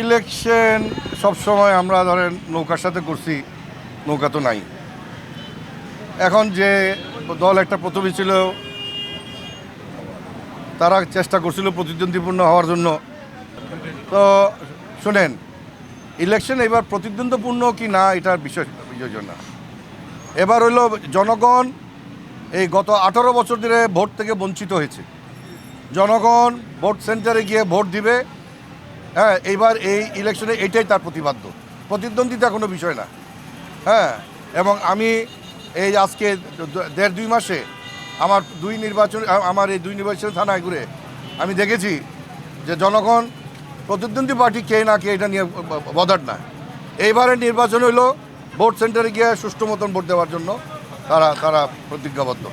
Election সবসময় আমরা ধরেন নৌকার সাথে করছি, নৌকা তো নাই। এখন যে দল একটা প্রথমে ছিল, তারা চেষ্টা করছিল প্রতিদ্বন্দ্বীপূর্ণ হওয়ার জন্য। তো শুনেন, ইলেকশন এবার প্রতিদ্বন্দ্বপূর্ণ কি না, এটার বিষয় বিষয় না এবার হইল জনগণ এই গত আঠারো বছর ধরে ভোট থেকে বঞ্চিত হয়েছে। জনগণ ভোট সেন্টারে গিয়ে ভোট দিবে হ্যাঁ এইবার এই ইলেকশনে এটাই তার প্রতিবাদ্য। প্রতিদ্বন্দ্বিতা কোনো বিষয় না। হ্যাঁ এবং আমি এই আজকে দেড় দুই মাসে আমার দুই নির্বাচন, আমার এই দুই নির্বাচন থানায় ঘুরে আমি দেখেছি যে জনগণ প্রতিদ্বন্দ্বী পার্টি কে না কে এটা নিয়ে বদার না। এইবারের নির্বাচন হলো ভোট সেন্টারে গিয়ে সুষ্ঠু মতন ভোট দেওয়ার জন্য তারা তারা প্রতিজ্ঞাবদ্ধ।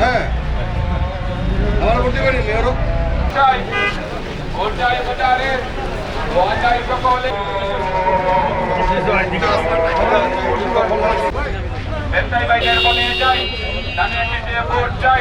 হ্যাঁ। আমরা বলতে পারি মেয়রও চাই। ভোট চাই ভোটারে ভোট চাই সকলে। ভোট চাই